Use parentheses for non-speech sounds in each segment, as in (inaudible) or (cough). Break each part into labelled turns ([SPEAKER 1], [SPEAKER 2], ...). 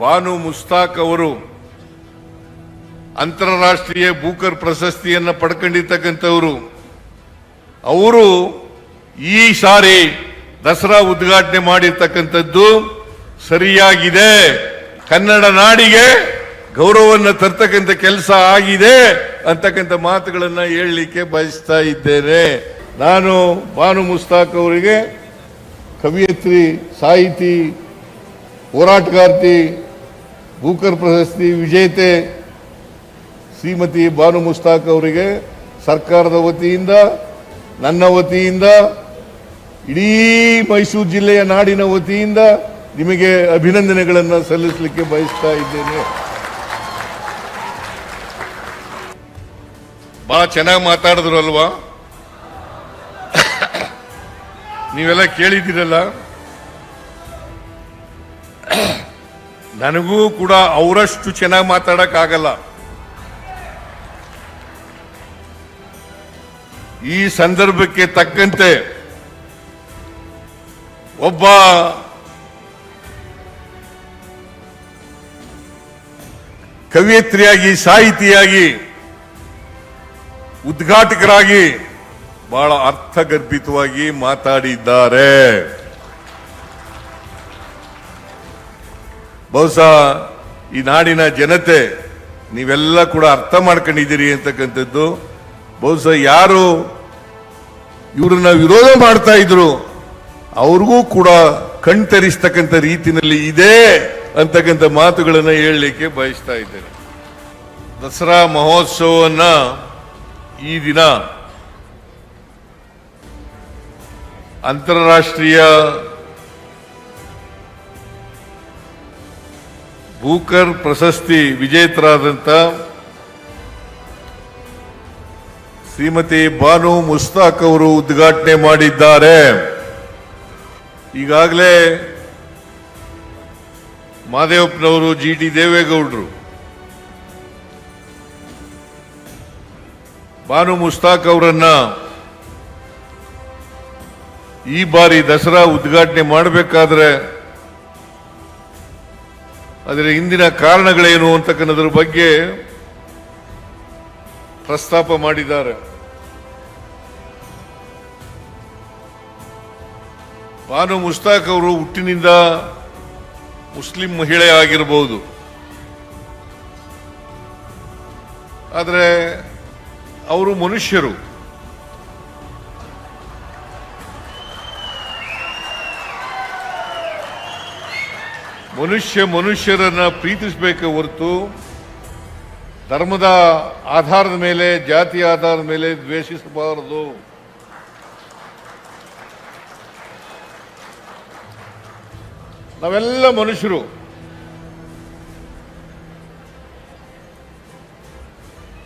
[SPEAKER 1] ಬಾನು ಮುಸ್ತಾಕ್ ಅವರು ಅಂತಾರಾಷ್ಟ್ರೀಯ ಬೂಕರ್ ಪ್ರಶಸ್ತಿಯನ್ನು ಪಡ್ಕೊಂಡಿರ್ತಕ್ಕಂಥವರು. ಅವರು ಈ ಸಾರಿ ದಸರಾ ಉದ್ಘಾಟನೆ ಮಾಡಿರ್ತಕ್ಕಂಥದ್ದು ಸರಿಯಾಗಿದೆ. ಕನ್ನಡ ನಾಡಿಗೆ ಗೌರವವನ್ನು ತರ್ತಕ್ಕಂಥ ಕೆಲಸ ಆಗಿದೆ ಅಂತಕ್ಕಂಥ ಮಾತುಗಳನ್ನು ಹೇಳಲಿಕ್ಕೆ ಬಯಸ್ತಾ ಇದ್ದೇನೆ. ನಾನು ಬಾನು ಮುಸ್ತಾಕ್ ಅವರಿಗೆ ಕವಿಯತ್ರಿ, ಸಾಹಿತಿ, ಹೋರಾಟಗಾರ್ತಿ ಬೂಕರ್ ಪ್ರಶಸ್ತಿ ವಿಜೇತೆ ಶ್ರೀಮತಿ ಬಾನು ಮುಸ್ತಾಕ್ ಅವರಿಗೆ ಸರ್ಕಾರದ ವತಿಯಿಂದ, ನನ್ನ ವತಿಯಿಂದ, ಇಡೀ ಮೈಸೂರು ಜಿಲ್ಲೆಯ ನಾಡಿನ ವತಿಯಿಂದ ನಿಮಗೆ ಅಭಿನಂದನೆಗಳನ್ನು ಸಲ್ಲಿಸಲಿಕ್ಕೆ ಬಯಸ್ತಾ ಇದ್ದೇನೆ. ಬಹಳ ಚೆನ್ನಾಗಿ ಮಾತಾಡಿದ್ರು ಅಲ್ವಾ? (coughs) ನೀವೆಲ್ಲ ಕೇಳಿದ್ದೀರಲ್ಲ? ನನಗೂ ಕೂಡ ಅವರಷ್ಟು ಚೆನ್ನಾಗಿ ಮಾತಾಡಕ್ ಆಗಲ್ಲ ಈ ಸಂದರ್ಭಕ್ಕೆ ತಕ್ಕಂತೆ ಒಬ್ಬ ಕವಿಯತ್ರಿಯಾಗಿ, ಸಾಹಿತಿಯಾಗಿ, ಉದ್ಘಾಟಕರಾಗಿ ಬಹಳ ಅರ್ಥಗರ್ಭಿತವಾಗಿ ಮಾತಾಡಿದ್ದಾರೆ. ಬಹುಶಃ ಈ ನಾಡಿನ ಜನತೆ ನೀವೆಲ್ಲ ಕೂಡ ಅರ್ಥ ಮಾಡ್ಕೊಂಡಿದ್ದೀರಿ ಅಂತಕ್ಕಂಥದ್ದು. ಬಹುಶಃ ಯಾರು ಇವರನ್ನ ವಿರೋಧ ಮಾಡ್ತಾ ಇದ್ರು, ಅವ್ರಿಗೂ ಕೂಡ ಕಣ್ತರಿಸ್ತಕ್ಕಂಥ ರೀತಿಯಲ್ಲಿ ಇದೆ ಅಂತಕ್ಕಂಥ ಮಾತುಗಳನ್ನು ಹೇಳಲಿಕ್ಕೆ ಬಯಸ್ತಾ ಇದ್ದೇನೆ. ದಸರಾ ಮಹೋತ್ಸವವನ್ನ ಈ ದಿನ ಅಂತಾರಾಷ್ಟ್ರೀಯ ಬೂಕರ್ ಪ್ರಶಸ್ತಿ ವಿಜೇತರಾದಂಥ ಶ್ರೀಮತಿ ಬಾನು ಮುಸ್ತಾಕ್ ಅವರು ಉದ್ಘಾಟನೆ ಮಾಡಿದ್ದಾರೆ. ಈಗಾಗಲೇ ಮಾದೇವಪ್ಪನವರು ಜಿ ಟಿ ದೇವೇಗೌಡರು. ಬಾನು ಮುಸ್ತಾಕ್ ಅವರನ್ನ ಈ ಬಾರಿ ದಸರಾ ಉದ್ಘಾಟನೆ ಮಾಡಬೇಕಾದ್ರೆ ಅದರ ಇಂದಿನ ಕಾರಣಗಳೇನು ಅಂತಕ್ಕನ್ನೋದ್ರ ಬಗ್ಗೆ ಪ್ರಸ್ತಾಪ ಮಾಡಿದ್ದಾರೆ. ಬಾನು ಮುಸ್ತಾಕ್ ಅವರು ಹುಟ್ಟಿನಿಂದ ಮುಸ್ಲಿಂ ಮಹಿಳೆ ಆಗಿರಬಹುದು ಆದರೆ ಅವರು ಮನುಷ್ಯರು. ಮನುಷ್ಯ ಮನುಷ್ಯರನ್ನು ಪ್ರೀತಿಸಬೇಕು ಹೊರತು ಧರ್ಮದ ಆಧಾರದ ಮೇಲೆ, ಜಾತಿ ಆಧಾರದ ಮೇಲೆ ದ್ವೇಷಿಸಬಾರದು. ನಾವೆಲ್ಲ ಮನುಷ್ಯರು.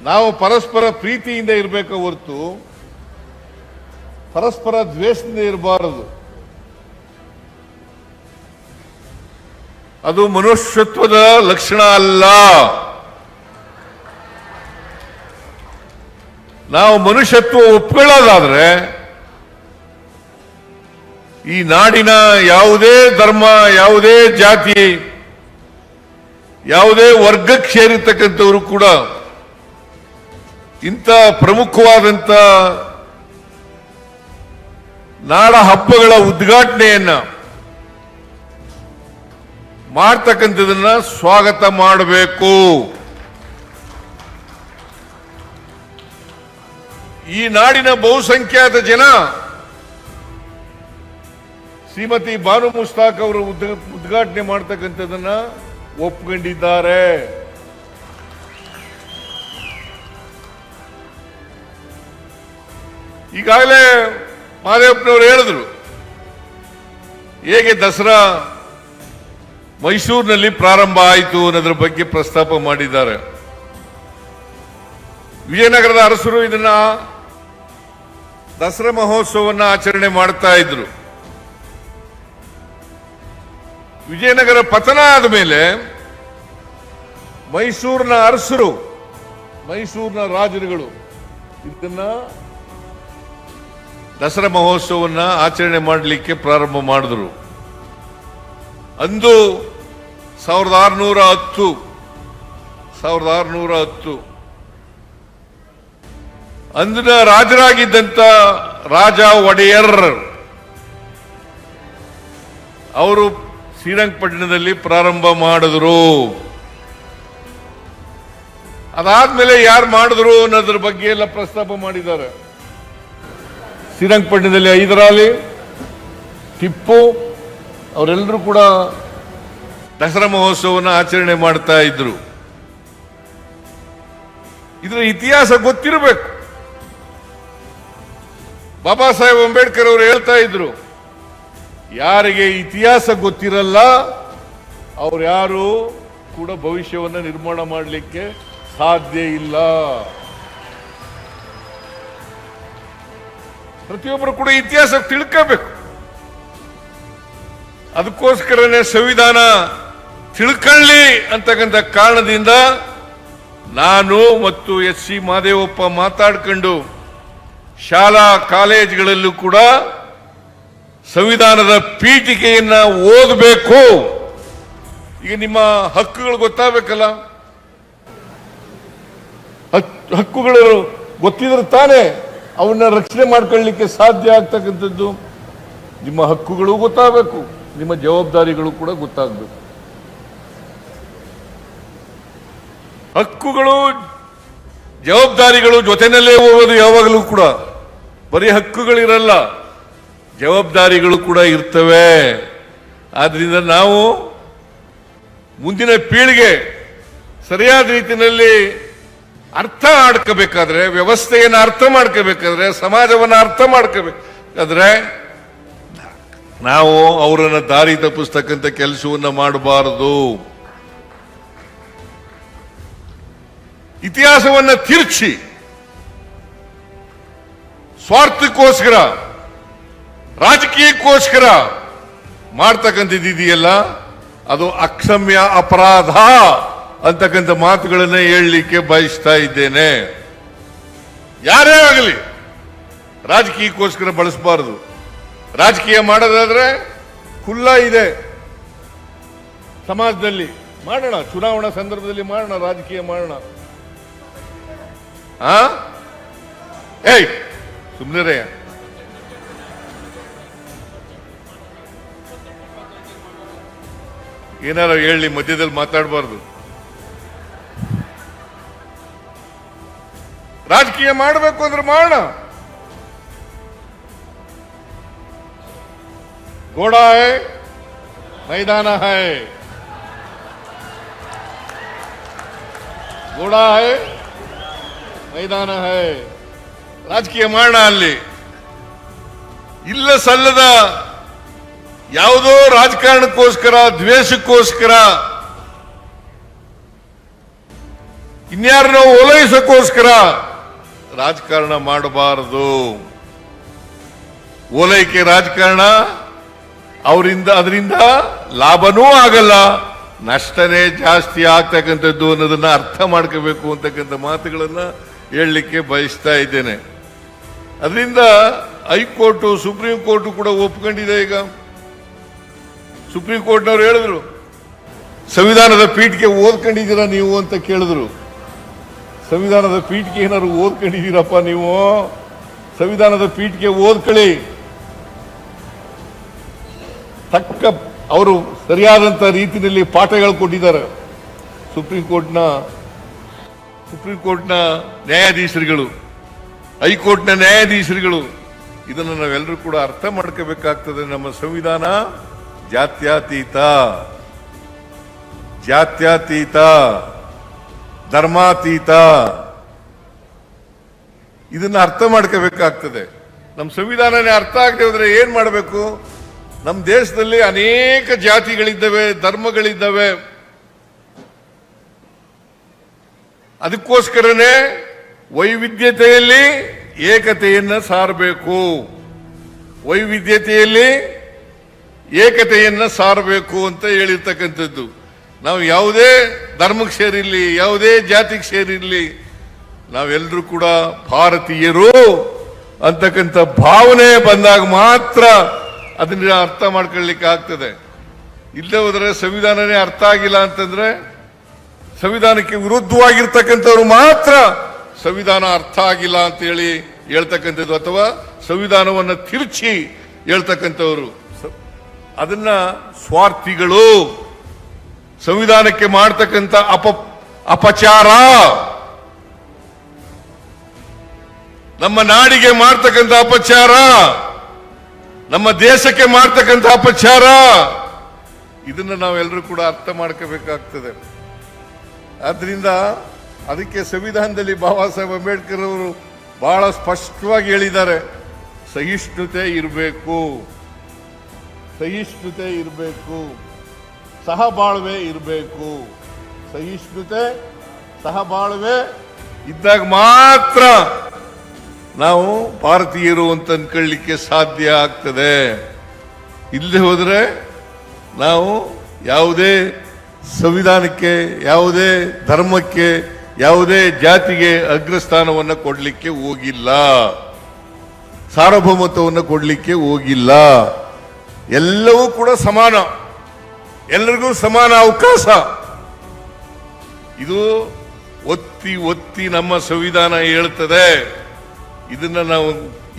[SPEAKER 1] ನಾವು ಪರಸ್ಪರ ಪ್ರೀತಿಯಿಂದ ಇರಬೇಕು ಹೊರತು, ಪರಸ್ಪರ ದ್ವೇಷದಿಂದ ಇರಬಾರದು. ಅದು ಮನುಷ್ಯತ್ವದ ಲಕ್ಷಣ ಅಲ್ಲ. ನಾವು ಮನುಷ್ಯತ್ವ ಒಪ್ಕೊಳ್ಳೋದಾದ್ರೆ, ಈ ನಾಡಿನ ಯಾವುದೇ ಧರ್ಮ, ಯಾವುದೇ ಜಾತಿ, ಯಾವುದೇ ವರ್ಗಕ್ಕೆ ಸೇರಿರ್ತಕ್ಕಂಥವರು ಕೂಡ ಇಂಥ ಪ್ರಮುಖವಾದಂಥ ನಾಡ ಹಬ್ಬಗಳ ಉದ್ಘಾಟನೆಯನ್ನ ಮಾಡ್ತಕ್ಕಂಥದನ್ನ ಸ್ವಾಗತ ಮಾಡಬೇಕು. ಈ ನಾಡಿನ ಬಹುಸಂಖ್ಯಾತ ಜನ ಶ್ರೀಮತಿ ಬಾನು ಮುಸ್ತಾಕ್ ಅವರು ಉದ್ಘ- ಉದ್ಘಾಟನೆ ಮಾಡ್ತಕ್ಕಂಥದನ್ನ ಒಪ್ಕೊಂಡಿದ್ದಾರೆ. ಈಗಾಗಲೇ ಮಾದೇವಪ್ಪನವರು ಹೇಳಿದ್ರು, ಹೇಗೆ ದಸರಾ ಮೈಸೂರಿನಲ್ಲಿ ಪ್ರಾರಂಭ ಆಯಿತು ಅನ್ನೋದ್ರ ಬಗ್ಗೆ ಪ್ರಸ್ತಾಪ ಮಾಡಿದ್ದಾರೆ. ವಿಜಯನಗರದ ಅರಸರು ಇದನ್ನ ದಸರಾ ಮಹೋತ್ಸವವನ್ನು ಆಚರಣೆ ಮಾಡ್ತಾ ಇದ್ರು. ವಿಜಯನಗರ ಪತನ ಆದ ಮೇಲೆ ಮೈಸೂರಿನ ಅರಸರು, ಮೈಸೂರಿನ ರಾಜರುಗಳು ಇದನ್ನ ದಸರಾ ಮಹೋತ್ಸವವನ್ನು ಆಚರಣೆ ಮಾಡಲಿಕ್ಕೆ ಪ್ರಾರಂಭ ಮಾಡಿದ್ರು. ಅಂದು ಸಾವಿರದ ಆರುನೂರ ಹತ್ತು. ಸಾವಿರದ ಆರುನೂರ ಹತ್ತು. ಅಂದಿನ ರಾಜರಾಗಿದ್ದಂಥ ರಾಜ ಒಡೆಯರ್, ಅವರು ಶ್ರೀರಂಗಪಟ್ಟಣದಲ್ಲಿ ಪ್ರಾರಂಭ ಮಾಡಿದ್ರು. ಅದಾದ್ಮೇಲೆ ಯಾರು ಮಾಡಿದ್ರು ಅನ್ನೋದ್ರ ಬಗ್ಗೆ ಎಲ್ಲ ಪ್ರಸ್ತಾಪ ಮಾಡಿದ್ದಾರೆ. ಶ್ರೀರಂಗಪಟ್ಟಣದಲ್ಲಿ ಹೈದರಾಲಿ ಟಿಪ್ಪು, ಅವರೆಲ್ಲರೂ ಕೂಡ ದಸರಾ ಮಹೋತ್ಸವವನ್ನು ಆಚರಣೆ ಮಾಡ್ತಾ ಇದ್ರು. ಇದರ ಇತಿಹಾಸ ಗೊತ್ತಿರಬೇಕು. ಬಾಬಾ ಸಾಹೇಬ್ ಅಂಬೇಡ್ಕರ್ ಅವರು ಹೇಳ್ತಾ ಇದ್ರು, ಯಾರಿಗೆ ಇತಿಹಾಸ ಗೊತ್ತಿರಲ್ಲ, ಅವ್ರು ಯಾರು ಕೂಡ ಭವಿಷ್ಯವನ್ನು ನಿರ್ಮಾಣ ಮಾಡಲಿಕ್ಕೆ ಸಾಧ್ಯ ಇಲ್ಲ. ಪ್ರತಿಯೊಬ್ಬರು ಕೂಡ ಇತಿಹಾಸ ತಿಳ್ಕೋಬೇಕು. ಅದಕ್ಕೋಸ್ಕರನೇ ಸಂವಿಧಾನ ತಿಳ್ಕೊಳ್ಳಿ ಅಂತಕ್ಕಂಥ ಕಾರಣದಿಂದ ನಾನು ಮತ್ತು ಎಸ್ ಸಿ ಮಾದೇವಪ್ಪ ಮಾತಾಡ್ಕೊಂಡು ಶಾಲಾ ಕಾಲೇಜುಗಳಲ್ಲೂ ಕೂಡ ಸಂವಿಧಾನದ ಪೀಠಿಕೆಯನ್ನ ಓದಬೇಕು. ಈಗ ನಿಮ್ಮ ಹಕ್ಕುಗಳು ಗೊತ್ತಾಗಬೇಕಲ್ಲ? ಹಕ್- ಹಕ್ಕುಗಳು ಗೊತ್ತಿದ್ರೆ ತಾನೇ ಅವನ್ನ ರಕ್ಷಣೆ ಮಾಡ್ಕೊಳ್ಳಿಕ್ಕೆ ಸಾಧ್ಯ ಆಗ್ತಕ್ಕಂಥದ್ದು. ನಿಮ್ಮ ಹಕ್ಕುಗಳು ಗೊತ್ತಾಗಬೇಕು. ನಿಮ್ಮ ಜವಾಬ್ದಾರಿಗಳು ಕೂಡ ಗೊತ್ತಾಗಬೇಕು. ಹಕ್ಕುಗಳು, ಜವಾಬ್ದಾರಿಗಳು ಜೊತೆನಲ್ಲೇ ಹೋಗೋದು ಯಾವಾಗಲೂ ಕೂಡ. ಬರೀ ಹಕ್ಕುಗಳಿರಲ್ಲ, ಜವಾಬ್ದಾರಿಗಳು ಕೂಡ ಇರ್ತವೆ. ಆದ್ರಿಂದ ನಾವು ಮುಂದಿನ ಪೀಳಿಗೆ ಸರಿಯಾದ ರೀತಿಯಲ್ಲಿ ಅರ್ಥ ಮಾಡ್ಕೋಬೇಕಾದ್ರೆ, ವ್ಯವಸ್ಥೆಯನ್ನು ಅರ್ಥ ಮಾಡ್ಕೋಬೇಕಾದ್ರೆ, ಸಮಾಜವನ್ನು ಅರ್ಥ ಮಾಡ್ಕೋಬೇಕಾದ್ರೆ, ನಾವು ಅವರನ್ನು ದಾರಿ ತಪ್ಪಿಸ್ತಕ್ಕಂಥ ಕೆಲಸವನ್ನು ಮಾಡಬಾರದು. ಇತಿಹಾಸವನ್ನ ತಿರುಚಿ ಸ್ವಾರ್ಥಕ್ಕೋಸ್ಕರ, ರಾಜಕೀಯಕ್ಕೋಸ್ಕರ ಮಾಡ್ತಕ್ಕಂಥದ್ದು ಇದೆಯಲ್ಲ ಅದು ಅಕ್ಷಮ್ಯ ಅಪರಾಧ ಅಂತಕ್ಕಂಥ ಮಾತುಗಳನ್ನ ಹೇಳಲಿಕ್ಕೆ ಬಯಸ್ತಾ ಇದ್ದೇನೆ. ಯಾರೇ ಆಗಲಿ, ರಾಜಕೀಯಕ್ಕೋಸ್ಕರ ಬಳಸಬಾರದು. ರಾಜಕೀಯ ಮಾಡೋದಾದ್ರೆ ಖುಲ್ಲ ಇದೆ. ಸಮಾಜದಲ್ಲಿ ಮಾಡೋಣ, ಚುನಾವಣಾ ಸಂದರ್ಭದಲ್ಲಿ ಮಾಡೋಣ, ರಾಜಕೀಯ ಮಾಡೋಣ. ಆ? ಏಯ್ ಸುಮ್ಮನೆ ಏನಾರ ಹೇಳಿ ಮಧ್ಯದಲ್ಲಿ ಮಾತಾಡಬಾರ್ದು. ರಾಜಕೀಯ ಮಾಡಬೇಕು ಅಂದ್ರೆ ಮಾಡೋಣ ಗೋಡಾ ಹೈ, ಮೈದಾನ ಹೈ. ಗೋಡಾ ಹೈ ಮೈದಾನ ಹೈ. ರಾಜಕೀಯ ಮಾಡೋಣ ಅಲ್ಲಿ. ಇಲ್ಲ ಸಲ್ಲದ ಯಾವುದೋ ರಾಜಕಾರಣಕ್ಕೋಸ್ಕರ, ದ್ವೇಷಕ್ಕೋಸ್ಕರ, ಇನ್ಯಾರನ್ನೋ ಓಲೈಸಕ್ಕೋಸ್ಕರ ರಾಜಕಾರಣ ಮಾಡಬಾರದು. ಓಲೈಕೆ ರಾಜಕಾರಣ, ಅವರಿಂದ, ಅದರಿಂದ ಲಾಭನೂ ಆಗಲ್ಲ. ನಷ್ಟನೇ ಜಾಸ್ತಿ ಆಗ್ತಕ್ಕಂಥದ್ದು ಅನ್ನೋದನ್ನ ಅರ್ಥ ಮಾಡ್ಕೋಬೇಕು ಅಂತಕ್ಕಂಥ ಮಾತುಗಳನ್ನ ಹೇಳಲಿಕ್ಕೆ ಬಯಸ್ತಾ ಇದ್ದೇನೆ. ಅದರಿಂದ ಹೈಕೋರ್ಟು, ಸುಪ್ರೀಂ ಕೋರ್ಟು ಕೂಡ ಒಪ್ಕೊಂಡಿದೆ ಈಗ. ಸುಪ್ರೀಂ ಕೋರ್ಟ್ನವ್ರು ಹೇಳಿದ್ರು, ಸಂವಿಧಾನದ ಪೀಠಕ್ಕೆ ಓದ್ಕೊಂಡಿದ್ದೀರಾ ನೀವು ಅಂತ ಕೇಳಿದ್ರು. ಸಂವಿಧಾನದ ಪೀಠಕ್ಕೆ ಏನಾದ್ರು ಓದ್ಕೊಂಡಿದ್ದೀರಪ್ಪ ನೀವು? ಸಂವಿಧಾನದ ಪೀಠಕ್ಕೆ ಓದ್ಕೊಳ್ಳಿ. ತಕ್ಕ ಅವರು ಸರಿಯಾದಂತ ರೀತಿಯಲ್ಲಿ ಪಾಠಗಳು ಕೊಟ್ಟಿದ್ದಾರೆ ಸುಪ್ರೀಂ ಕೋರ್ಟ್ನ ಸುಪ್ರೀಂ ಕೋರ್ಟ್ನ ನ್ಯಾಯಾಧೀಶರುಗಳು, ಹೈಕೋರ್ಟ್ನ ನ್ಯಾಯಾಧೀಶರುಗಳು, ಇದನ್ನು ನಾವೆಲ್ಲರೂ ಕೂಡ ಅರ್ಥ ಮಾಡ್ಕೋಬೇಕಾಗ್ತದೆ. ನಮ್ಮ ಸಂವಿಧಾನ ಜಾತ್ಯತೀತ. ಜಾತ್ಯತೀತ. ಧರ್ಮಾತೀತ. ಇದನ್ನ ಅರ್ಥ ಮಾಡ್ಕೋಬೇಕಾಗ್ತದೆ. ನಮ್ಮ ಸಂವಿಧಾನನೇ ಅರ್ಥ ಆಗದೆ ಹೋದ್ರೆ ಏನು ಮಾಡಬೇಕು? ನಮ್ಮ ದೇಶದಲ್ಲಿ ಅನೇಕ ಜಾತಿಗಳಿದ್ದಾವೆ, ಧರ್ಮಗಳಿದ್ದಾವೆ. ಅದಕ್ಕೋಸ್ಕರನೇ ವೈವಿಧ್ಯತೆಯಲ್ಲಿ ಏಕತೆಯನ್ನು ಸಾರಬೇಕು. ವೈವಿಧ್ಯತೆಯಲ್ಲಿ ಏಕತೆಯನ್ನು ಸಾರಬೇಕು ಅಂತ ಹೇಳಿರ್ತಕ್ಕಂಥದ್ದು. ನಾವು ಯಾವುದೇ ಧರ್ಮಕ್ಕೆ ಸೇರಿರಲಿ, ಯಾವುದೇ ಜಾತಿಗೆ ಸೇರಿರಲಿ ನಾವೆಲ್ಲರೂ ಕೂಡ ಭಾರತೀಯರು ಅಂತಕ್ಕಂಥ ಭಾವನೆ ಬಂದಾಗ ಮಾತ್ರ ಅದನ್ನ ಅರ್ಥ ಮಾಡ್ಕೊಳ್ಳಿಕ್ಕೆ ಆಗ್ತದೆ ಇಲ್ಲದೆ ಹೋದರೆ ಸಂವಿಧಾನನೇ ಅರ್ಥ ಆಗಿಲ್ಲ ಅಂತಂದ್ರೆ ಸಂವಿಧಾನಕ್ಕೆ ವಿರುದ್ಧವಾಗಿರ್ತಕ್ಕಂಥವ್ರು ಮಾತ್ರ ಸಂವಿಧಾನ ಅರ್ಥ ಆಗಿಲ್ಲ ಅಂತ ಹೇಳಿ ಹೇಳ್ತಕ್ಕಂಥದ್ದು ಅಥವಾ ಸಂವಿಧಾನವನ್ನು ತಿರುಚಿ ಹೇಳ್ತಕ್ಕಂಥವ್ರು. ಅದನ್ನ ಸ್ವಾರ್ಥಿಗಳು ಸಂವಿಧಾನಕ್ಕೆ ಮಾಡ್ತಕ್ಕಂಥ ಅಪ, ಅಪಚಾರ ನಮ್ಮ ನಾಡಿಗೆ ಮಾಡ್ತಕ್ಕಂಥ ಅಪಚಾರ, ನಮ್ಮ ದೇಶಕ್ಕೆ ಮಾಡ್ತಕ್ಕಂಥ ಅಪಚಾರ, ಇದನ್ನ ನಾವೆಲ್ಲರೂ ಕೂಡ ಅರ್ಥ ಮಾಡ್ಕೋಬೇಕಾಗ್ತದೆ. ಆದ್ರಿಂದ ಅದಕ್ಕೆ ಸಂವಿಧಾನದಲ್ಲಿ ಬಾಬಾ ಸಾಹೇಬ್ ಅಂಬೇಡ್ಕರ್ ಅವರು ಬಹಳ ಸ್ಪಷ್ಟವಾಗಿ ಹೇಳಿದ್ದಾರೆ, ಸಹಿಷ್ಣುತೆ ಇರಬೇಕು ಸಹಿಷ್ಣುತೆ ಇರಬೇಕು, ಸಹಬಾಳ್ವೆ ಇರಬೇಕು, ಸಹಿಷ್ಣುತೆ, ಸಹಬಾಳ್ವೆ ಇದ್ದಾಗ ಮಾತ್ರ ನಾವು ಭಾರತೀಯರು ಅಂತ ಅನ್ಕೊಳ್ಳಿಕ್ಕೆ ಸಾಧ್ಯ ಆಗ್ತದೆ. ಇಲ್ಲದೆ ಹೋದರೆ ನಾವು ಯಾವುದೇ ಸಂವಿಧಾನಕ್ಕೆ ಯಾವುದೇ ಧರ್ಮಕ್ಕೆ, ಯಾವುದೇ ಜಾತಿಗೆ ಅಗ್ರಸ್ಥಾನವನ್ನು ಕೊಡಲಿಕ್ಕೆ ಹೋಗಿಲ್ಲ. ಸಾರ್ವಭೌಮತ್ವವನ್ನು ಕೊಡಲಿಕ್ಕೆ ಹೋಗಿಲ್ಲ. ಎಲ್ಲವೂ ಕೂಡ ಸಮಾನ. ಎಲ್ಲರಿಗೂ ಸಮಾನ ಅವಕಾಶ. ಇದು ಒತ್ತಿ ಒತ್ತಿ ನಮ್ಮ ಸಂವಿಧಾನ ಹೇಳ್ತದೆ. ಇದನ್ನ ನಾವು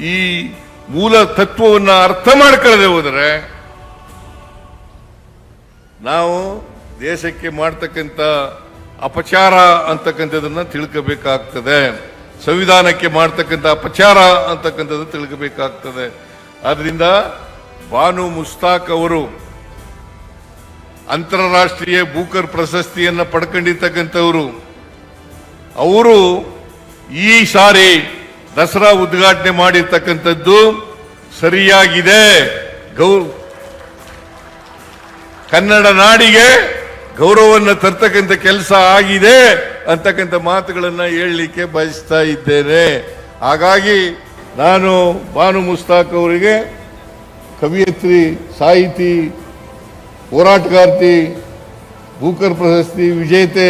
[SPEAKER 1] ಈ ಮೂಲ ತತ್ವವನ್ನು ಅರ್ಥ ಮಾಡ್ಕೊಳ್ಳದೆ ಹೋದರೆ ನಾವು ದೇಶಕ್ಕೆ ಮಾಡ್ತಕ್ಕಂಥ ಅಪಚಾರ ಅಂತಕ್ಕಂಥದನ್ನ ತಿಳ್ಕೋಬೇಕಾಗ್ತದೆ. ಸಂವಿಧಾನಕ್ಕೆ ಮಾಡ್ತಕ್ಕಂಥ ಅಪಚಾರ ಅಂತಕ್ಕಂಥದ್ದು ತಿಳ್ಕೋಬೇಕಾಗ್ತದೆ. ಆದ್ರಿಂದ ಬಾನು ಮುಸ್ತಾಕ್ ಅವರು ಅಂತಾರಾಷ್ಟ್ರೀಯ ಬೂಕರ್ ಪ್ರಶಸ್ತಿಯನ್ನ ಪಡ್ಕೊಂಡಿರ್ತಕ್ಕಂಥವರು, ಅವರು ಈ ಸಾರಿ ದಸರಾ ಉದ್ಘಾಟನೆ ಮಾಡಿರ್ತಕ್ಕಂಥದ್ದು ಸರಿಯಾಗಿದೆ. ಗೌ, ಕನ್ನಡ ನಾಡಿಗೆ ಗೌರವವನ್ನು ತರ್ತಕ್ಕಂಥ ಕೆಲಸ ಆಗಿದೆ ಅಂತಕ್ಕಂಥ ಮಾತುಗಳನ್ನು ಹೇಳಲಿಕ್ಕೆ ಬಯಸ್ತಾ ಇದ್ದೇನೆ. ಹಾಗಾಗಿ ನಾನು ಬಾನು ಮುಸ್ತಾಕ್ ಅವರಿಗೆ ಕವಿಯತ್ರಿ, ಸಾಹಿತಿ, ಹೋರಾಟಗಾರ್ತಿ, ಭೂಕರ್ ಪ್ರಶಸ್ತಿ ವಿಜೇತೆ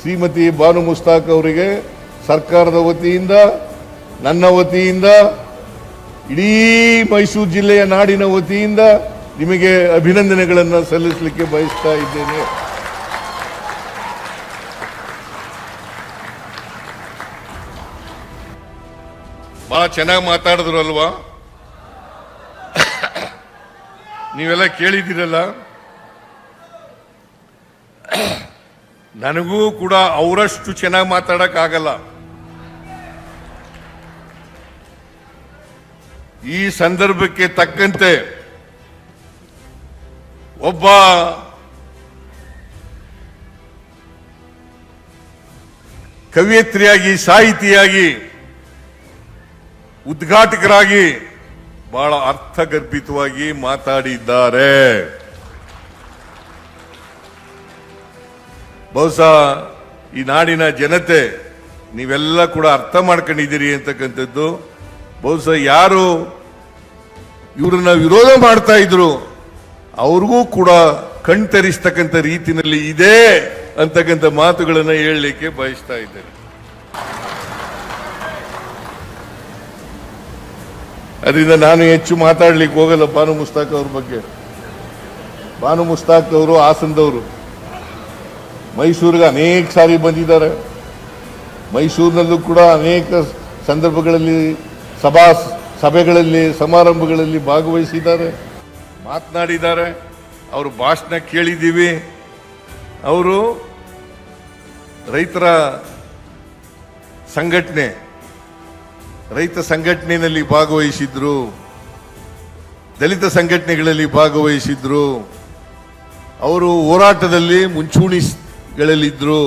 [SPEAKER 1] ಶ್ರೀಮತಿ ಬಾನು ಮುಸ್ತಾಕ್ ಅವರಿಗೆ ಸರ್ಕಾರದ ವತಿಯಿಂದ, ನನ್ನ ವತಿಯಿಂದ, ಇಡೀ ಮೈಸೂರು ಜಿಲ್ಲೆಯ ನಾಡಿನ ವತಿಯಿಂದ ನಿಮಗೆ ಅಭಿನಂದನೆಗಳನ್ನು ಸಲ್ಲಿಸಲಿಕ್ಕೆ ಬಯಸ್ತಾ ಇದ್ದೇನೆ. ಬಹಳ ಚೆನ್ನಾಗಿ ಮಾತಾಡಿದ್ರು ಅಲ್ವಾ ನೀವೆಲ್ಲ ಕೇಳಿದ್ದೀರಲ್ಲ? ನನಗೂ ಕೂಡ ಅವರಷ್ಟು ಚೆನ್ನಾಗಿ ಮಾತಾಡಕ್ ಆಗಲ್ಲ ಈ ಸಂದರ್ಭಕ್ಕೆ ತಕ್ಕಂತೆ ಒಬ್ಬ ಕವಿಯತ್ರಿಯಾಗಿ, ಸಾಹಿತಿಯಾಗಿ, ಉದ್ಘಾಟಕರಾಗಿ ಬಹಳ ಅರ್ಥಗರ್ಭಿತವಾಗಿ ಮಾತಾಡಿದ್ದಾರೆ. ಬಹುಶಃ ಈ ನಾಡಿನ ಜನತೆ ನೀವೆಲ್ಲ ಕೂಡ ಅರ್ಥ ಮಾಡ್ಕೊಂಡಿದ್ದೀರಿ ಅಂತಕ್ಕಂಥದ್ದು. ಬಹುಶಃ ಯಾರು ಇವರನ್ನ ವಿರೋಧ ಮಾಡ್ತಾ ಇದ್ರು ಅವ್ರಿಗೂ ಕೂಡ ಕಣ್ತರಿಸ್ತಕ್ಕಂಥ ರೀತಿಯಲ್ಲಿ ಇದೆ ಅಂತಕ್ಕಂಥ ಮಾತುಗಳನ್ನು ಹೇಳಲಿಕ್ಕೆ ಬಯಸ್ತಾ ಇದ್ದೇನೆ. ಅದರಿಂದ ನಾನು ಹೆಚ್ಚು ಮಾತಾಡ್ಲಿಕ್ಕೆ ಹೋಗಲ್ಲ ಬಾನು ಮುಸ್ತಾಕ್ ಅವ್ರ ಬಗ್ಗೆ. ಬಾನು ಮುಸ್ತಾಕ್ ಅವರು, ಹಾಸನದವರು. ಮೈಸೂರಿಗೆ ಅನೇಕ ಸಾರಿ ಬಂದಿದ್ದಾರೆ. ಮೈಸೂರಿನಲ್ಲೂ ಕೂಡ ಅನೇಕ ಸಂದರ್ಭಗಳಲ್ಲಿ ಸಭಾ, ಸಭೆಗಳಲ್ಲಿ, ಸಮಾರಂಭಗಳಲ್ಲಿ ಭಾಗವಹಿಸಿದ್ದಾರೆ. ಮಾತನಾಡಿದ್ದಾರೆ. ಅವರು ಭಾಷಣ ಕೇಳಿದ್ದೀವಿ. ಅವರು ರೈತರ ಸಂಘಟನೆ, ರೈತ ಸಂಘಟನೆಯಲ್ಲಿ ಭಾಗವಹಿಸಿದ್ರು, ದಲಿತ ಸಂಘಟನೆಗಳಲ್ಲಿ ಭಾಗವಹಿಸಿದ್ರು, ಅವರು ಹೋರಾಟದಲ್ಲಿ ಮುಂಚೂಣಿಗಳಲ್ಲಿದ್ದರು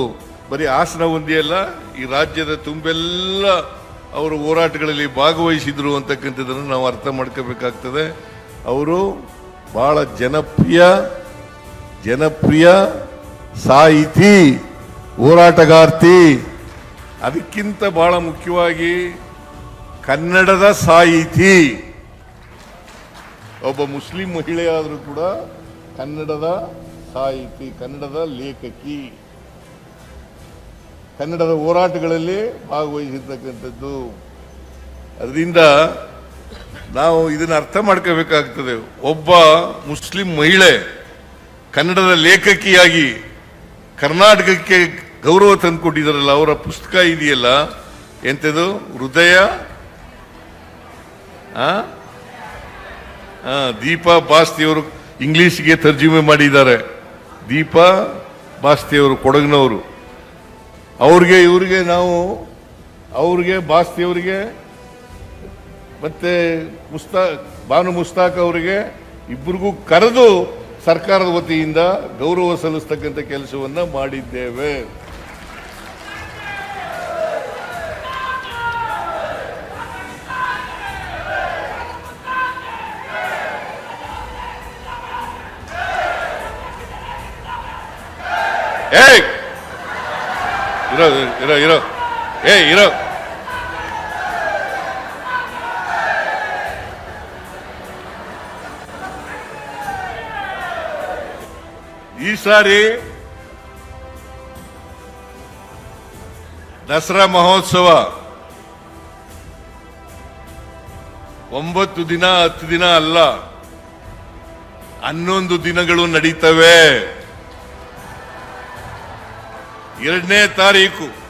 [SPEAKER 1] ಬರೀ ಆಸನ ಹೊಂದಿಯಲ್ಲ ಈ ರಾಜ್ಯದ ತುಂಬೆಲ್ಲ ಅವರು ಹೋರಾಟಗಳಲ್ಲಿ ಭಾಗವಹಿಸಿದ್ರು ಅಂತಕ್ಕಂಥದ್ದನ್ನು ನಾವು ಅರ್ಥ ಮಾಡ್ಕೋಬೇಕಾಗ್ತದೆ. ಅವರು ಬಹಳ ಜನಪ್ರಿಯ ಜನಪ್ರಿಯ ಸಾಹಿತಿ, ಹೋರಾಟಗಾರ್ತಿ. ಅದಕ್ಕಿಂತ ಬಹಳ ಮುಖ್ಯವಾಗಿ ಕನ್ನಡದ ಸಾಹಿತಿ. ಒಬ್ಬ ಮುಸ್ಲಿಂ ಮಹಿಳೆಯಾದರೂ ಕೂಡ ಕನ್ನಡದ ಸಾಹಿತಿ, ಕನ್ನಡದ ಲೇಖಕಿ. ಕನ್ನಡದ ಹೋರಾಟಗಳಲ್ಲಿ ಭಾಗವಹಿಸಿರ್ತಕ್ಕಂಥದ್ದು. ಅದರಿಂದ ನಾವು ಇದನ್ನು ಅರ್ಥ ಮಾಡ್ಕೋಬೇಕಾಗ್ತದೆ. ಒಬ್ಬ ಮುಸ್ಲಿಂ ಮಹಿಳೆ ಕನ್ನಡದ ಲೇಖಕಿಯಾಗಿ ಕರ್ನಾಟಕಕ್ಕೆ ಗೌರವ ತಂದುಕೊಟ್ಟಿದ್ದಾರಲ್ಲ, ಅವರ ಪುಸ್ತಕ ಇದೆಯಲ್ಲ? ಎಂಥದ್ದು ಹೃದಯ? ದೀಪಾ ಬಾಸ್ತಿಯವರು ಇಂಗ್ಲಿಷ್ಗೆ ತರ್ಜುಮೆ ಮಾಡಿದ್ದಾರೆ. ದೀಪಾ ಬಾಸ್ತಿಯವರು ಕೊಡಗಿನವರು. ಅವ್ರಿಗೆ, ಇವರಿಗೆ ನಾವು, ಅವ್ರಿಗೆ ಬಾಸ್ತಿಯವರಿಗೆ ಮತ್ತೆ ಮುಸ್ತಾ ಬಾನು ಮುಸ್ತಾಕ್ ಅವರಿಗೆ ಇಬ್ಬರಿಗೂ ಕರೆದು ಸರ್ಕಾರದ ವತಿಯಿಂದ ಗೌರವ ಸಲ್ಲಿಸ್ತಕ್ಕಂಥ ಕೆಲಸವನ್ನ ಮಾಡಿದ್ದೇವೆ. ಏಯ್! ಇರೋ ಇರೋ ಇರೋ ಏ ಇರೋ. ಸಾರಿ. ದಸರಾ ಮಹೋತ್ಸವ. ಒಂಬತ್ತು ದಿನ, ಹತ್ತು ದಿನ ಅಲ್ಲ. ಹನ್ನೊಂದು ದಿನಗಳು ನಡೀತವೆ. ಎರಡನೇ ತಾರೀಕು.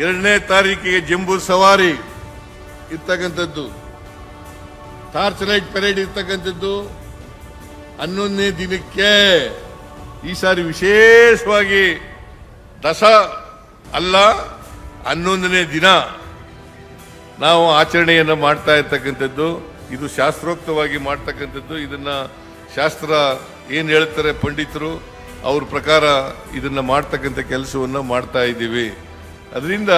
[SPEAKER 1] ಎರಡನೇ ತಾರೀಕಿಗೆ ಜಂಬೂ ಸವಾರಿ ಇರ್ತಕ್ಕಂಥದ್ದು. ಟಾರ್ಚ್ ಲೈಟ್ ಪೆರೇಡ್ ಇರ್ತಕ್ಕಂಥದ್ದು. ಹನ್ನೊಂದನೇ ದಿನಕ್ಕೆ ಈ ಸಾರಿ ವಿಶೇಷವಾಗಿ ದಸ ಅಲ್ಲ ಹನ್ನೊಂದನೇ ದಿನ ನಾವು ಆಚರಣೆಯನ್ನು ಮಾಡ್ತಾ ಇರ್ತಕ್ಕಂಥದ್ದು. ಇದು ಶಾಸ್ತ್ರೋಕ್ತವಾಗಿ ಮಾಡ್ತಕ್ಕಂಥದ್ದು. ಇದನ್ನ ಶಾಸ್ತ್ರ ಏನ್ ಹೇಳ್ತಾರೆ ಪಂಡಿತರು, ಅವ್ರ ಪ್ರಕಾರ ಇದನ್ನ ಮಾಡ್ತಕ್ಕಂಥ ಕೆಲಸವನ್ನು ಮಾಡ್ತಾ ಇದ್ದೀವಿ. ಅದರಿಂದ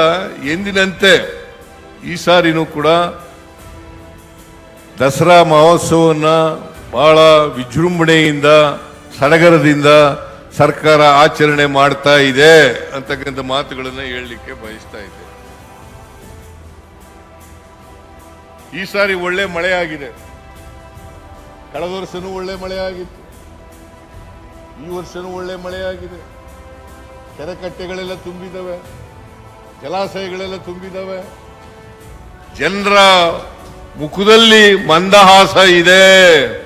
[SPEAKER 1] ಎಂದಿನಂತೆ ಈ ಸಾರಿನೂ ಕೂಡ ದಸರಾ ಮಹೋತ್ಸವವನ್ನ ಬಹಳ ವಿಜೃಂಭಣೆಯಿಂದ, ಸಡಗರದಿಂದ ಸರ್ಕಾರ ಆಚರಣೆ ಮಾಡ್ತಾ ಇದೆ ಅಂತಕ್ಕಂಥ ಮಾತುಗಳನ್ನು ಹೇಳಲಿಕ್ಕೆ ಬಯಸ್ತಾ ಇದೆ ಈ ಸಾರಿ ಒಳ್ಳೆ ಮಳೆ ಆಗಿದೆ. ಕಳೆದ ವರ್ಷನೂ ಒಳ್ಳೆ ಮಳೆ ಆಗಿತ್ತು. ಈ ವರ್ಷನೂ ಒಳ್ಳೆ ಮಳೆ ಆಗಿದೆ. ಕೆರೆಕಟ್ಟೆಗಳೆಲ್ಲ ತುಂಬಿದವೆ. ಜಲಾಶಯಗಳೆಲ್ಲ ತುಂಬಿದವೆ. ಜನರ ಮುಖದಲ್ಲಿ ಮಂದಹಾಸ ಇದೆ.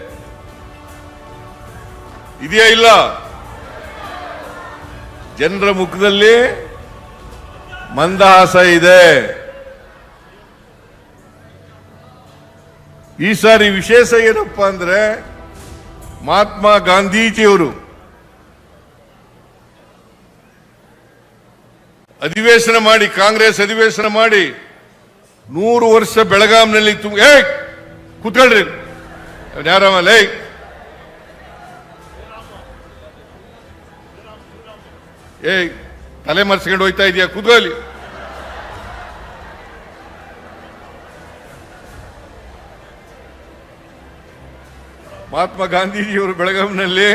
[SPEAKER 1] ಇದೆಯಾ ಇಲ್ಲ? ಜನರ ಮುಖದಲ್ಲಿ ಮಂದಹಾಸ ಇದೆ. ಈ ಸಾರಿ ವಿಶೇಷ ಏನಪ್ಪಾ ಅಂದ್ರೆ ಮಹಾತ್ಮ ಗಾಂಧೀಜಿಯವರು ಅಧಿವೇಶನ ಮಾಡಿ, ಕಾಂಗ್ರೆಸ್ ಅಧಿವೇಶನ ಮಾಡಿ ನೂರು ವರ್ಷ ಬೆಳಗಾಂನಲ್ಲಿ ತುಂಬ ಏ ಕೂತ್ಕೊಳ್ರಿ. ಯಾರಮ್ಮ ಲೇ! ಏ ತಲೆ ಮರೆಸ್ಕೊಂಡು ಹೋಯ್ತಾ ಇದೆಯಾ ಕುದೋಲಿ ಮಹಾತ್ಮ ಗಾಂಧೀಜಿಯವರು ಬೆಳಗಾವಿನಲ್ಲಿ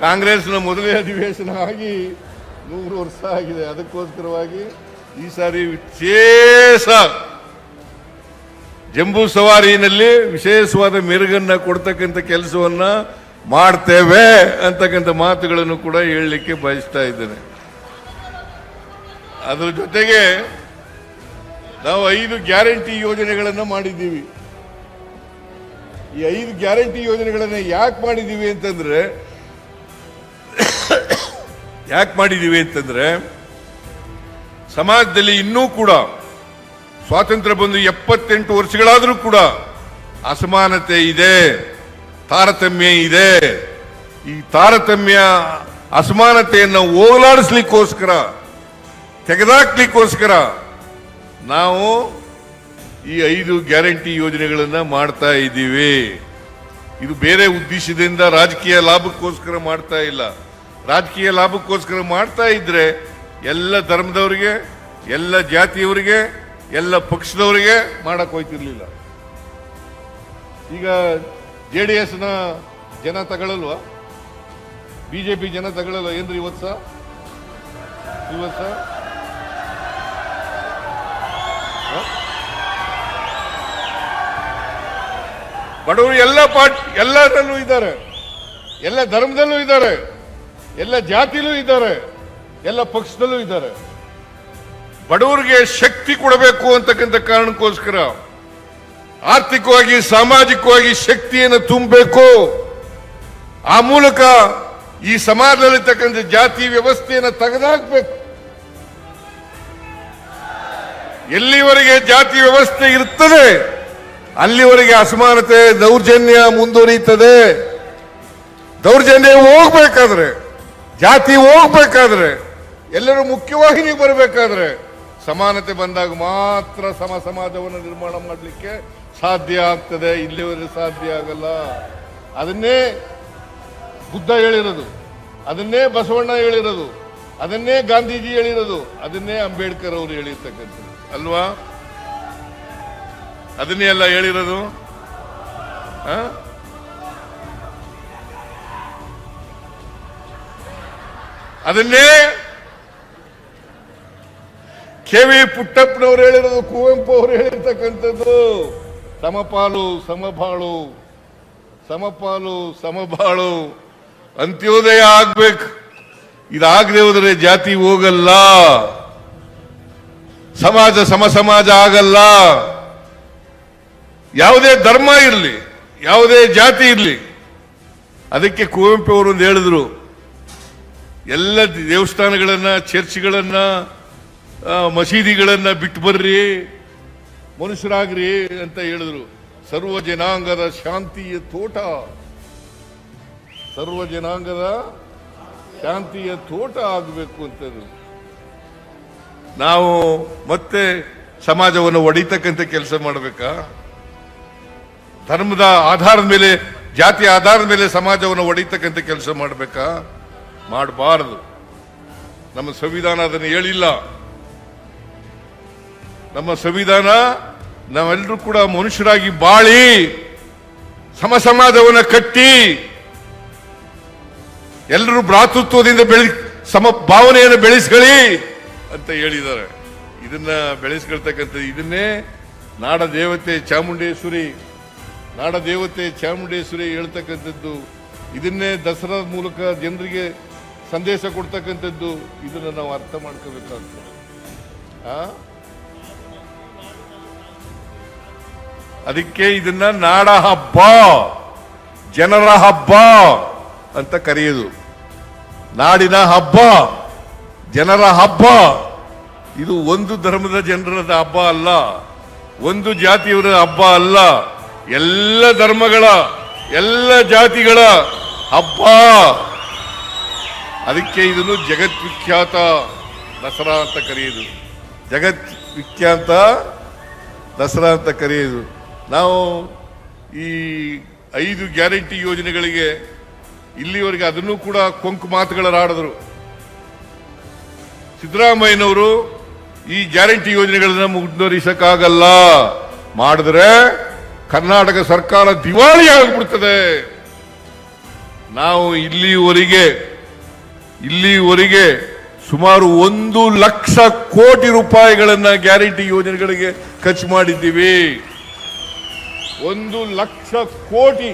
[SPEAKER 1] ಕಾಂಗ್ರೆಸ್ನ ಮೊದಲೇ ಅಧಿವೇಶನ ಆಗಿ ನೂರು ವರ್ಷ ಆಗಿದೆ. ಅದಕ್ಕೋಸ್ಕರವಾಗಿ ಈ ಸಾರಿ ವಿಶೇಷ ಜಂಬೂ ಸವಾರಿನಲ್ಲಿ ವಿಶೇಷವಾದ ಮೆರುಗನ್ನ ಕೊಡ್ತಕ್ಕಂಥ ಕೆಲಸವನ್ನ ಮಾಡ್ತೇವೆ ಅಂತಕ್ಕಂಥ ಮಾತುಗಳನ್ನು ಕೂಡ ಹೇಳಲಿಕ್ಕೆ ಬಯಸ್ತಾ ಇದ್ದೇನೆ. ಅದರ ಜೊತೆಗೆ ನಾವು ಐದು ಗ್ಯಾರಂಟಿ ಯೋಜನೆಗಳನ್ನು ಮಾಡಿದ್ದೀವಿ. ಈ ಐದು ಗ್ಯಾರಂಟಿ ಯೋಜನೆಗಳನ್ನು ಯಾಕೆ ಮಾಡಿದ್ದೀವಿ ಅಂತಂದ್ರೆ, ಯಾಕೆ ಮಾಡಿದ್ದೀವಿ ಅಂತಂದ್ರೆ, ಸಮಾಜದಲ್ಲಿ ಇನ್ನೂ ಕೂಡ ಸ್ವಾತಂತ್ರ್ಯ ಬಂದು ಎಪ್ಪತ್ತೆಂಟು ವರ್ಷಗಳಾದರೂ ಕೂಡ ಅಸಮಾನತೆ ಇದೆ. ತಾರತಮ್ಯ ಇದೆ. ಈ ತಾರತಮ್ಯ ಅಸಮಾನತೆಯನ್ನು ಹೋಗಲಾಡಿಸ್ಲಿಕ್ಕೋಸ್ಕರ, ತೆಗೆದಾಕ್ಲಿಕ್ಕೋಸ್ಕರ ನಾವು ಈ ಐದು ಗ್ಯಾರಂಟಿ ಯೋಜನೆಗಳನ್ನು ಮಾಡ್ತಾ ಇದ್ದೀವಿ. ಇದು ಬೇರೆ ಉದ್ದೇಶದಿಂದ ರಾಜಕೀಯ ಲಾಭಕ್ಕೋಸ್ಕರ ಮಾಡ್ತಾ ಇಲ್ಲ. ರಾಜಕೀಯ ಲಾಭಕ್ಕೋಸ್ಕರ ಮಾಡ್ತಾ ಇದ್ರೆ ಎಲ್ಲ ಧರ್ಮದವರಿಗೆ, ಎಲ್ಲ ಜಾತಿಯವರಿಗೆ, ಎಲ್ಲ ಪಕ್ಷದವರಿಗೆ ಮಾಡಕ್ ಹೋಯ್ತಿರ್ಲಿಲ್ಲ. ಈಗ ಜೆ ಡಿ ಎಸ್ನ ಜನ ತಗೊಳ್ಳಲ್ವಾ? ಬಿಜೆಪಿ ಜನ ತಗೊಳ್ಳಲ್ವ? ಏನ್ರಿ ಇವತ್ತು ಸಹ ಇವತ್ತು ಸಹ ಬಡವರು ಎಲ್ಲ ಪಾರ್ಟಿ ಎಲ್ಲದಲ್ಲೂ ಇದ್ದಾರೆ. ಎಲ್ಲ ಧರ್ಮದಲ್ಲೂ ಇದ್ದಾರೆ. ಎಲ್ಲ ಜಾತಿಲೂ ಇದ್ದಾರೆ. ಎಲ್ಲ ಪಕ್ಷದಲ್ಲೂ ಇದ್ದಾರೆ. ಬಡವರಿಗೆ ಶಕ್ತಿ ಕೊಡಬೇಕು ಅಂತಕ್ಕಂಥ ಕಾರಣಕ್ಕೋಸ್ಕರ ಆರ್ಥಿಕವಾಗಿ, ಸಾಮಾಜಿಕವಾಗಿ ಶಕ್ತಿಯನ್ನು ತುಂಬಬೇಕು. ಆ ಮೂಲಕ ಈ ಸಮಾಜದಲ್ಲಿರ್ತಕ್ಕಂಥ ಜಾತಿ ವ್ಯವಸ್ಥೆಯನ್ನು ತೆಗೆದಾಕ್ಬೇಕು. ಎಲ್ಲಿವರೆಗೆ ಜಾತಿ ವ್ಯವಸ್ಥೆ ಇರುತ್ತದೆ ಅಲ್ಲಿವರೆಗೆ ಅಸಮಾನತೆ, ದೌರ್ಜನ್ಯ ಮುಂದುವರಿಯುತ್ತದೆ. ದೌರ್ಜನ್ಯ ಹೋಗ್ಬೇಕಾದ್ರೆ, ಜಾತಿ ಹೋಗ್ಬೇಕಾದ್ರೆ, ಎಲ್ಲರೂ ಮುಖ್ಯವಾಹಿನಿಗೆ ಬರಬೇಕಾದ್ರೆ, ಸಮಾನತೆ ಬಂದಾಗ ಮಾತ್ರ ಸಮ ಸಮಾಜವನ್ನು ನಿರ್ಮಾಣ ಮಾಡಲಿಕ್ಕೆ ಸಾಧ್ಯ ಆಗ್ತದೆ ಇಲ್ಲಿವರೆಗೆ ಸಾಧ್ಯ ಆಗಲ್ಲ. ಅದನ್ನೇ ಬುದ್ಧ ಹೇಳಿರೋದು. ಅದನ್ನೇ ಬಸವಣ್ಣ ಹೇಳಿರೋದು. ಅದನ್ನೇ ಗಾಂಧೀಜಿ ಹೇಳಿರೋದು. ಅದನ್ನೇ ಅಂಬೇಡ್ಕರ್ ಅವರು ಹೇಳಿರ್ತಕ್ಕಂಥದ್ದು. ಅಲ್ವಾ? ಅದನ್ನೇ ಎಲ್ಲ ಹೇಳಿರೋದು? ಅದನ್ನೇ ಕೆ ವಿ ಪುಟ್ಟಪ್ಪನವರು ಹೇಳಿರೋದು, ಕುವೆಂಪು ಅವರು ಹೇಳಿರ್ತಕ್ಕಂಥದ್ದು. ಸಮಪಾಲು ಸಮಬಾಳು ಸಮಪಾಲು ಸಮಬಾಳು, ಅಂತ್ಯೋದಯ ಆಗ್ಬೇಕು. ಇದಾಗದೆ ಹೋದರೆ ಜಾತಿ ಹೋಗಲ್ಲ. ಸಮಾಜ ಸಮ ಸಮಾಜ ಆಗಲ್ಲ. ಯಾವುದೇ ಧರ್ಮ ಇರಲಿ, ಯಾವುದೇ ಜಾತಿ ಇರಲಿ. ಅದಕ್ಕೆ ಕುವೆಂಪು ಅವರು ಹೇಳಿದ್ರು, ಎಲ್ಲ ದೇವಸ್ಥಾನಗಳನ್ನ, ಚರ್ಚ್ಗಳನ್ನ ಮಸೀದಿಗಳನ್ನ ಬಿಟ್ಟು ಬರ್ರಿ. ಮನುಷ್ಯರಾಗ್ರಿ ಅಂತ ಹೇಳಿದ್ರು. ಸರ್ವ ಜನಾಂಗದ ಶಾಂತಿಯ ತೋಟ. ಸರ್ವ ಜನಾಂಗದ ಶಾಂತಿಯ ತೋಟ ಆಗಬೇಕು ಅಂತ ನಾವು ಮತ್ತೆ ಸಮಾಜವನ್ನು ಒಡಿತಕ್ಕಂಥ ಕೆಲಸ ಮಾಡಬೇಕಾ? ಧರ್ಮದ ಆಧಾರದ ಮೇಲೆ, ಜಾತಿ ಆಧಾರದ ಮೇಲೆ ಸಮಾಜವನ್ನು ಒಡಿತಕ್ಕಂಥ ಕೆಲಸ ಮಾಡಬೇಕಾ? ಮಾಡಬಾರದು. ನಮ್ಮ ಸಂವಿಧಾನ ಅದನ್ನು ಹೇಳಿಲ್ಲ. ನಮ್ಮ ಸಂವಿಧಾನ ನಾವೆಲ್ಲರೂ ಕೂಡ ಮನುಷ್ಯರಾಗಿ ಬಾಳಿ ಸಮ ಸಮಾಜವನ್ನು ಕಟ್ಟಿ ಎಲ್ಲರೂ ಭ್ರಾತೃತ್ವದಿಂದ ಬೆಳಿ ಸಮ ಭಾವನೆಯನ್ನು ಬೆಳೆಸ್ಕೊಳ್ಳಿ ಅಂತ ಹೇಳಿದ್ದಾರೆ. ಇದನ್ನ ಬೆಳೆಸ್ಕೊಳ್ತಕ್ಕಂಥ ಇದನ್ನೇ ನಾಡ ದೇವತೆ ಚಾಮುಂಡೇಶ್ವರಿ, ನಾಡ ದೇವತೆ ಚಾಮುಂಡೇಶ್ವರಿ ಹೇಳ್ತಕ್ಕಂಥದ್ದು. ಇದನ್ನೇ ದಸರಾ ಮೂಲಕ ಜನರಿಗೆ ಸಂದೇಶ ಕೊಡ್ತಕ್ಕಂಥದ್ದು. ಇದನ್ನ ನಾವು ಅರ್ಥ ಮಾಡ್ಕೋಬೇಕಾಗ್ತದೆ. ಆ? ಅದಕ್ಕೆ ಇದನ್ನ ನಾಡ ಹಬ್ಬ ಜನರ ಹಬ್ಬ ಅಂತ ಕರೆಯೋದು. ನಾಡಿನ ಹಬ್ಬ, ಜನರ ಹಬ್ಬ. ಇದು ಒಂದು ಧರ್ಮದ ಜನರದ ಹಬ್ಬ ಅಲ್ಲ, ಒಂದು ಜಾತಿಯವರ ಹಬ್ಬ ಅಲ್ಲ, ಎಲ್ಲ ಧರ್ಮಗಳ, ಎಲ್ಲ ಜಾತಿಗಳ ಹಬ್ಬ. ಅದಕ್ಕೆ ಇದನ್ನು ಜಗದ್ವಿಖ್ಯಾತ ದಸರಾ ಅಂತ ಕರೆಯೋದು. ಜಗತ್ ವಿಖ್ಯಾತ ದಸರಾ ಅಂತ ಕರೆಯೋದು. ನಾವು ಈ ಐದು ಗ್ಯಾರಂಟಿ ಯೋಜನೆಗಳಿಗೆ ಇಲ್ಲಿವರೆಗೆ ಅದನ್ನು ಕೂಡ ಕೊಂಕು ಮಾತುಗಳಾಡಿದ್ರು. ಸಿದ್ದರಾಮಯ್ಯನವರು ಈ ಗ್ಯಾರಂಟಿ ಯೋಜನೆಗಳನ್ನು ಮುಂದುವರಿಸಕ್ಕಾಗಲ್ಲ ಮಾಡಿದ್ರೆ ಕರ್ನಾಟಕ ಸರ್ಕಾರ ದಿವಾಳಿ ಆಗಿಬಿಡ್ತದೆ. ನಾವು ಇಲ್ಲಿವರೆಗೆ ಇಲ್ಲಿವರೆಗೆ ಸುಮಾರು ಒಂದು ಲಕ್ಷ ಕೋಟಿ ರೂಪಾಯಿಗಳನ್ನು ಗ್ಯಾರಂಟಿ ಯೋಜನೆಗಳಿಗೆ ಖರ್ಚು ಮಾಡಿದ್ದೀವಿ. ಒಂದು ಲಕ್ಷ ಕೋಟಿ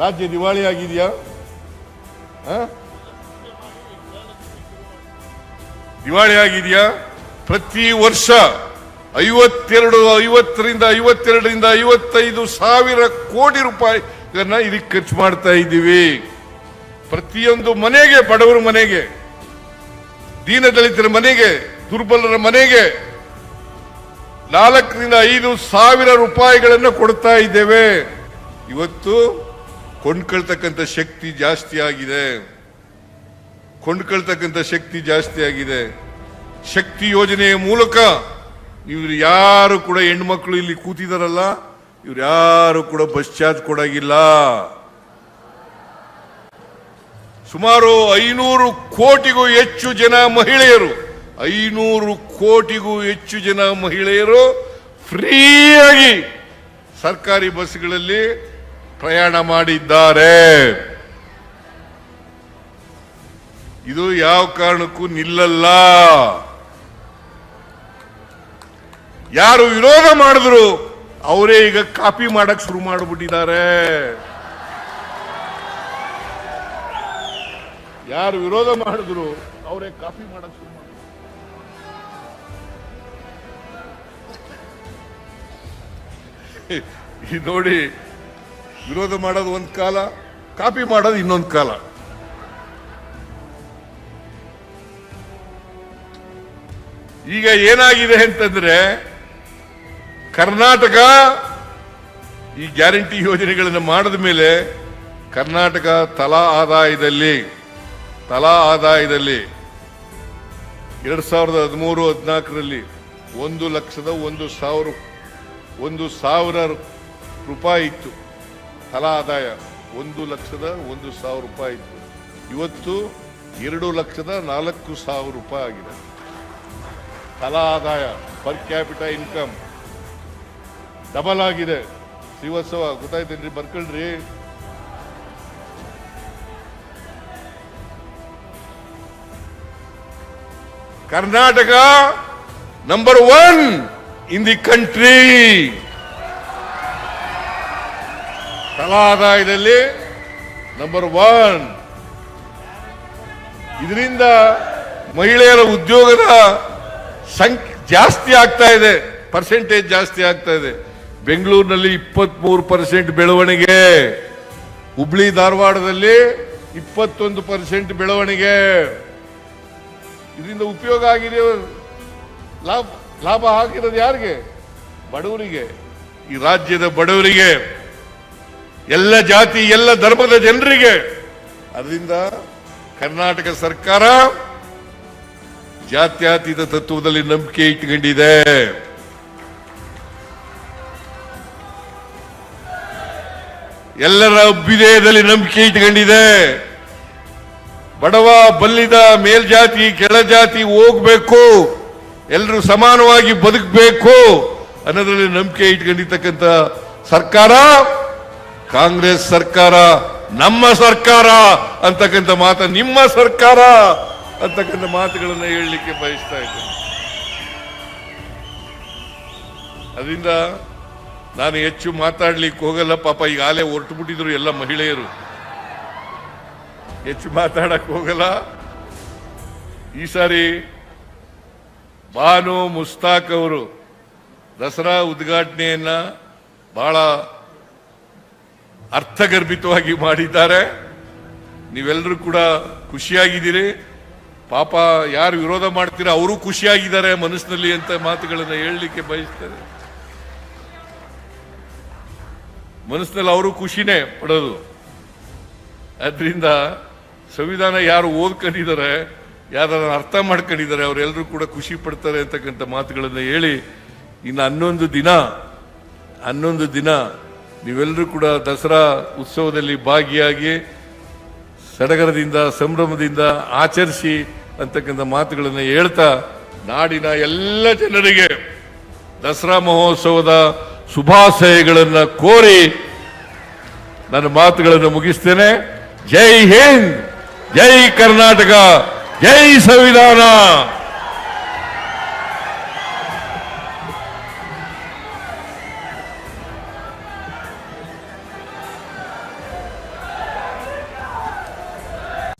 [SPEAKER 1] ರಾಜ್ಯ ದಿವಾಳಿ ಆಗಿದೆಯಾ ದಿವಾಳಿ ಆಗಿದೆಯಾ ಪ್ರತಿ ವರ್ಷ ಐವತ್ತೆರಡು, ಐವತ್ತರಿಂದ ಐವತ್ತೆರಡರಿಂದ ಐವತ್ತೈದು ಸಾವಿರ ಕೋಟಿ ರೂಪಾಯಿಗಳನ್ನ ಇದಕ್ಕೆ ಖರ್ಚು ಮಾಡ್ತಾ ಇದ್ದೀವಿ. ಪ್ರತಿಯೊಂದು ಮನೆಗೆ, ಬಡವರ ಮನೆಗೆ, ದೀನದಲಿತರ ಮನೆಗೆ, ದುರ್ಬಲರ ಮನೆಗೆ ನಾಲ್ಕರಿಂದ ಐದು ಸಾವಿರ ರೂಪಾಯಿಗಳನ್ನು ಕೊಡ್ತಾ ಇದ್ದೇವೆ. ಇವತ್ತು ಕೊಂಡ್ಕೊಳ್ತಕ್ಕಂಥ ಶಕ್ತಿ ಜಾಸ್ತಿ ಆಗಿದೆ. ಕೊಂಡ್ಕೊಳ್ತಕ್ಕಂಥ ಶಕ್ತಿ ಜಾಸ್ತಿ ಆಗಿದೆ. ಶಕ್ತಿ ಯೋಜನೆಯ ಮೂಲಕ ಇವ್ರು ಯಾರು ಕೂಡ ಹೆಣ್ಮಕ್ಳು ಇಲ್ಲಿ ಕೂತಿದಾರಲ್ಲ, ಇವ್ರು ಯಾರು ಕೂಡ ಬಸ್ ಚಾರ್ಜ್ ಕೊಡಾಗಿಲ್ಲ. ಸುಮಾರು ಐನೂರು ಕೋಟಿಗೂ ಹೆಚ್ಚು ಜನ ಮಹಿಳೆಯರು ಐನೂರು ಕೋಟಿಗೂ ಹೆಚ್ಚು ಜನ ಮಹಿಳೆಯರು ಫ್ರೀಯಾಗಿ ಸರ್ಕಾರಿ ಬಸ್ಗಳಲ್ಲಿ ಪ್ರಯಾಣ ಮಾಡಿದ್ದಾರೆ. ಇದು ಯಾವ ಕಾರಣಕ್ಕೂ ನಿಲ್ಲಲ್ಲ. ಯಾರು ವಿರೋಧ ಮಾಡಿದ್ರು ಅವರೇ ಈಗ ಕಾಪಿ ಮಾಡಕ್ ಶುರು ಮಾಡಿಬಿಟ್ಟಿದ್ದಾರೆ. ಯಾರು ವಿರೋಧ ಮಾಡಿದ್ರು ಅವರೇ ಕಾಪಿ ಮಾಡಕ್ ಈ ನೋಡಿ, ವಿರೋಧ ಮಾಡೋದು ಒಂದ್ ಕಾಲ, ಕಾಪಿ ಮಾಡೋದು ಇನ್ನೊಂದು ಕಾಲ. ಈಗ ಏನಾಗಿದೆ ಅಂತಂದ್ರೆ, ಕರ್ನಾಟಕ ಈ ಗ್ಯಾರಂಟಿ ಯೋಜನೆಗಳನ್ನು ಮಾಡಿದ ಮೇಲೆ ಕರ್ನಾಟಕ ತಲಾ ಆದಾಯದಲ್ಲಿ ತಲಾ ಆದಾಯದಲ್ಲಿ ಎರಡ್ ಸಾವಿರದ ಹದಿಮೂರು, ಹದಿನಾಲ್ಕರಲ್ಲಿ ಒಂದು ಲಕ್ಷದ ಒಂದು ಸಾವಿರ ಒಂದು ಸಾವಿರ ರೂಪಾಯಿ ಇತ್ತು. ತಲಾ ಆದಾಯ ಒಂದು ಲಕ್ಷದ ಒಂದು ಸಾವಿರ ರೂಪಾಯಿ ಇತ್ತು. ಇವತ್ತು ಎರಡು ಲಕ್ಷದ ನಾಲ್ಕು ಸಾವಿರ ರೂಪಾಯಿ ಆಗಿದೆ. ತಲಾ ಆದಾಯ ಪರ್ ಕ್ಯಾಪಿಟಲ್ ಇನ್ಕಮ್ ಡಬಲ್ ಆಗಿದೆ. ಶ್ರೀವತ್ಸವ, ಗೊತ್ತಾಯ್ತೇನ್ರಿ ಬರ್ಕೊಳ್ರಿ? Karnataka number one in the country ತಲಾ ಆದಾಯದಲ್ಲಿ ನಂಬರ್ ಒನ್ ಇದರಿಂದ ಮಹಿಳೆಯರ ಉದ್ಯೋಗದ ಸಂಖ್ಯೆ ಜಾಸ್ತಿ ಆಗ್ತಾ ಇದೆ. ಪರ್ಸೆಂಟೇಜ್ ಜಾಸ್ತಿ ಆಗ್ತಾ ಇದೆ. ಬೆಂಗಳೂರಿನಲ್ಲಿ ಇಪ್ಪತ್ಮೂರು ಪರ್ಸೆಂಟ್ ಬೆಳವಣಿಗೆ. ಹುಬ್ಳಿ ಧಾರವಾಡದಲ್ಲಿ ಇಪ್ಪತ್ತೊಂದು ಪರ್ಸೆಂಟ್ ಬೆಳವಣಿಗೆ. ಇದರಿಂದ ಉಪಯೋಗ ಆಗಿದೆ. ಲಾಭ. ಲಾಭ ಹಾಕಿರೋದು ಯಾರಿಗೆ? ಬಡವರಿಗೆ. ಈ ರಾಜ್ಯದ ಬಡವರಿಗೆ, ಎಲ್ಲ ಜಾತಿ, ಎಲ್ಲ ಧರ್ಮದ ಜನರಿಗೆ. ಅದರಿಂದ ಕರ್ನಾಟಕ ಸರ್ಕಾರ ಜಾತ್ಯಾತೀತ ತತ್ವದಲ್ಲಿ ನಂಬಿಕೆ ಇಟ್ಟುಕೊಂಡಿದೆ. ಎಲ್ಲರ ಅಭ್ಯುದಯದಲ್ಲಿ ನಂಬಿಕೆ ಇಟ್ಕೊಂಡಿದೆ ಬಡವ, ಬಲ್ಲಿದ, ಮೇಲ್ಜಾತಿ, ಕೆಳಜಾತಿ ಹೋಗ್ಬೇಕು. ಎಲ್ಲರೂ ಸಮಾನವಾಗಿ ಬದುಕಬೇಕು ಅನ್ನೋದ್ರಲ್ಲಿ ನಂಬಿಕೆ ಇಟ್ಕೊಂಡಿರ್ತಕ್ಕಂಥ ಸರ್ಕಾರ, ಕಾಂಗ್ರೆಸ್ ಸರ್ಕಾರ, ನಮ್ಮ ಸರ್ಕಾರ ಅಂತಕ್ಕಂಥ ಮಾತು ನಿಮ್ಮ ಸರ್ಕಾರ ಅಂತಕ್ಕಂಥ ಮಾತುಗಳನ್ನು ಹೇಳಲಿಕ್ಕೆ ಬಯಸ್ತಾ ಇದ್ದೇನೆ. ಅದರಿಂದ ನಾನು ಹೆಚ್ಚು ಮಾತಾಡ್ಲಿಕ್ಕೆ ಹೋಗಲ್ಲ, ಪಾಪ ಈಗಾಗಲೇ ಹೊರಟು ಬಿಟ್ಟಿದ್ರು ಎಲ್ಲ ಮಹಿಳೆಯರು. ಹೆಚ್ಚು ಮಾತಾಡಕ್ ಹೋಗಲ್ಲ. ಈ ಸಾರಿ ಬಾನು ಮುಸ್ತಾಕ್ ಅವರು ದಸರಾ ಉದ್ಘಾಟನೆಯನ್ನ ಬಹಳ ಅರ್ಥಗರ್ಭಿತವಾಗಿ ಮಾಡಿದ್ದಾರೆ. ನೀವೆಲ್ಲರೂ ಕೂಡ ಖುಷಿಯಾಗಿದ್ದೀರಿ. ಪಾಪ ಯಾರು ವಿರೋಧ ಮಾಡ್ತೀರಾ ಅವರು ಖುಷಿಯಾಗಿದ್ದಾರೆ ಮನಸ್ಸಿನಲ್ಲಿ ಅಂತ ಮಾತುಗಳನ್ನು ಹೇಳಲಿಕ್ಕೆ ಬಯಸ್ತಾರೆ ಮನಸ್ಸಿನಲ್ಲಿ ಅವರು ಖುಷಿನೇ ಪಡೋದು. ಅದರಿಂದ ಸಂವಿಧಾನ ಯಾರು ಓದ್ಕೊಂಡಿದ್ದಾರೆ ಯಾರು ಅರ್ಥ ಮಾಡ್ಕೊಂಡಿದ್ದಾರೆ ಅವರೆಲ್ಲರೂ ಕೂಡ ಖುಷಿ ಪಡ್ತಾರೆ ಅಂತಕ್ಕಂಥ ಮಾತುಗಳನ್ನು ಹೇಳಿ, ಇನ್ನು ಹನ್ನೊಂದು ದಿನ ಹನ್ನೊಂದು ದಿನ ನೀವೆಲ್ಲರೂ ಕೂಡ ದಸರಾ ಉತ್ಸವದಲ್ಲಿ ಭಾಗಿಯಾಗಿ ಸಡಗರದಿಂದ, ಸಂಭ್ರಮದಿಂದ ಆಚರಿಸಿ ಅಂತಕ್ಕಂಥ ಮಾತುಗಳನ್ನು ಹೇಳ್ತಾ, ನಾಡಿನ ಎಲ್ಲ ಜನರಿಗೆ ದಸರಾ ಮಹೋತ್ಸವದ ಶುಭಾಶಯಗಳನ್ನು ಕೋರಿ ನನ್ನ ಮಾತುಗಳನ್ನು ಮುಗಿಸ್ತೇನೆ. ಜೈ ಹಿಂದ್, ಜೈ ಕರ್ನಾಟಕ. ಜೈ ಸಂವಿಧಾನ